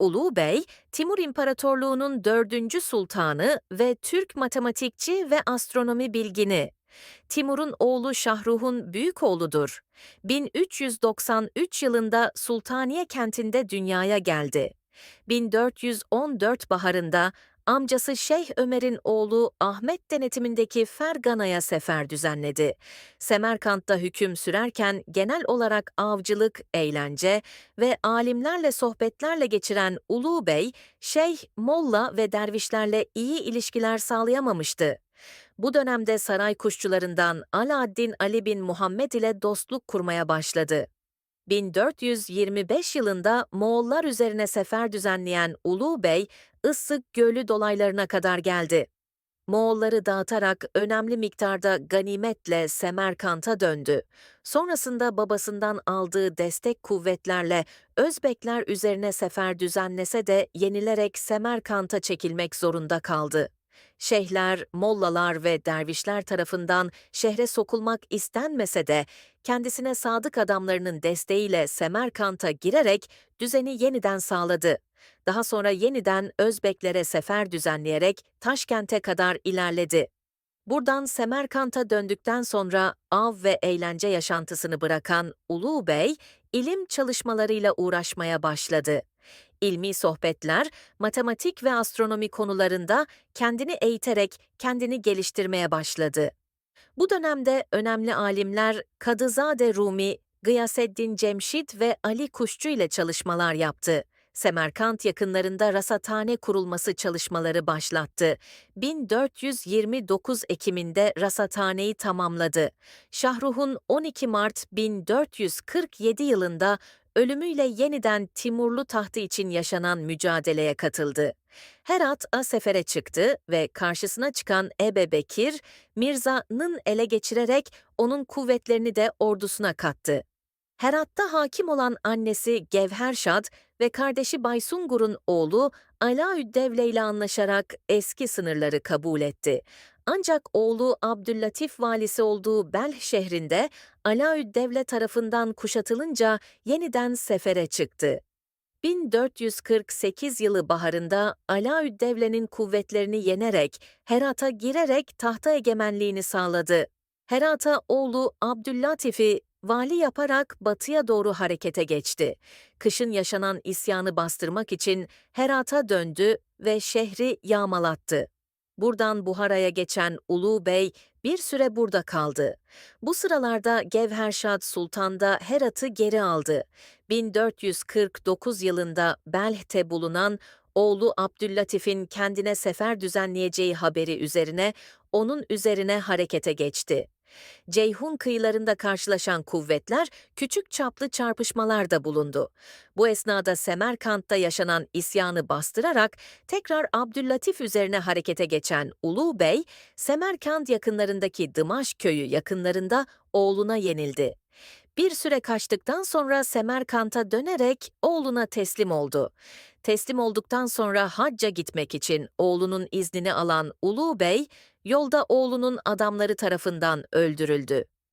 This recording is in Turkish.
Ulu Bey, Timur İmparatorluğu'nun dördüncü sultanı ve Türk matematikçi ve astronomi bilgini. Timur'un oğlu Şahruh'un büyük oğludur. 1393 yılında Sultaniye kentinde dünyaya geldi. 1414 baharında amcası Şeyh Ömer'in oğlu Ahmet denetimindeki Fergana'ya sefer düzenledi. Semerkant'ta hüküm sürerken genel olarak avcılık, eğlence ve alimlerle sohbetlerle geçiren Ulu Bey, Şeyh, Molla ve dervişlerle iyi ilişkiler sağlayamamıştı. Bu dönemde saray kuşçularından Alaaddin Ali bin Muhammed ile dostluk kurmaya başladı. 1425 yılında Moğollar üzerine sefer düzenleyen Ulu Bey, Issık Gölü dolaylarına kadar geldi. Moğolları dağıtarak önemli miktarda ganimetle Semerkant'a döndü. Sonrasında babasından aldığı destek kuvvetlerle Özbekler üzerine sefer düzenlese de yenilerek Semerkant'a çekilmek zorunda kaldı. Şeyhler, mollalar ve dervişler tarafından şehre sokulmak istenmese de kendisine sadık adamlarının desteğiyle Semerkant'a girerek düzeni yeniden sağladı. Daha sonra yeniden Özbeklere sefer düzenleyerek Taşkent'e kadar ilerledi. Buradan Semerkant'a döndükten sonra av ve eğlence yaşantısını bırakan Ulu Bey, ilim çalışmalarıyla uğraşmaya başladı. İlmi sohbetler, matematik ve astronomi konularında kendini eğiterek kendini geliştirmeye başladı. Bu dönemde önemli alimler Kadızade Rumi, Gıyaseddin Cemşit ve Ali Kuşçu ile çalışmalar yaptı. Semerkant yakınlarında rasathane kurulması çalışmaları başlattı. 1429 Ekim'inde rasathaneyi tamamladı. Şahruh'un 12 Mart 1447 yılında ölümüyle yeniden Timurlu tahtı için yaşanan mücadeleye katıldı. Herat'a sefere çıktı ve karşısına çıkan Ebe Bekir, Mirza'nın ele geçirerek onun kuvvetlerini de ordusuna kattı. Herat'ta hakim olan annesi Gevherşad ve kardeşi Baysungur'un oğlu Alaüddevle ile anlaşarak eski sınırları kabul etti. Ancak oğlu Abdüllatif valisi olduğu Belh şehrinde Alaüddevle tarafından kuşatılınca yeniden sefere çıktı. 1448 yılı baharında Alaüddevle'nin kuvvetlerini yenerek Herat'a girerek tahta egemenliğini sağladı. Herat'a oğlu Abdüllatif'i vali yaparak batıya doğru harekete geçti. Kışın yaşanan isyanı bastırmak için Herat'a döndü ve şehri yağmalattı. Buradan Buhara'ya geçen Ulu Bey bir süre burada kaldı. Bu sıralarda Gevherşad Sultan da Herat'ı geri aldı. 1449 yılında Belh'te bulunan oğlu Abdüllatif'in kendine sefer düzenleyeceği haberi üzerine onun üzerine harekete geçti. Ceyhun kıyılarında karşılaşan kuvvetler küçük çaplı çarpışmalarda bulundu. Bu esnada Semerkant'ta yaşanan isyanı bastırarak tekrar Abdüllatif üzerine harekete geçen Ulu Bey, Semerkant yakınlarındaki Dımaş köyü yakınlarında oğluna yenildi. Bir süre kaçtıktan sonra Semerkant'a dönerek oğluna teslim oldu. Teslim olduktan sonra hacca gitmek için oğlunun iznini alan Ulu Bey, yolda oğlunun adamları tarafından öldürüldü.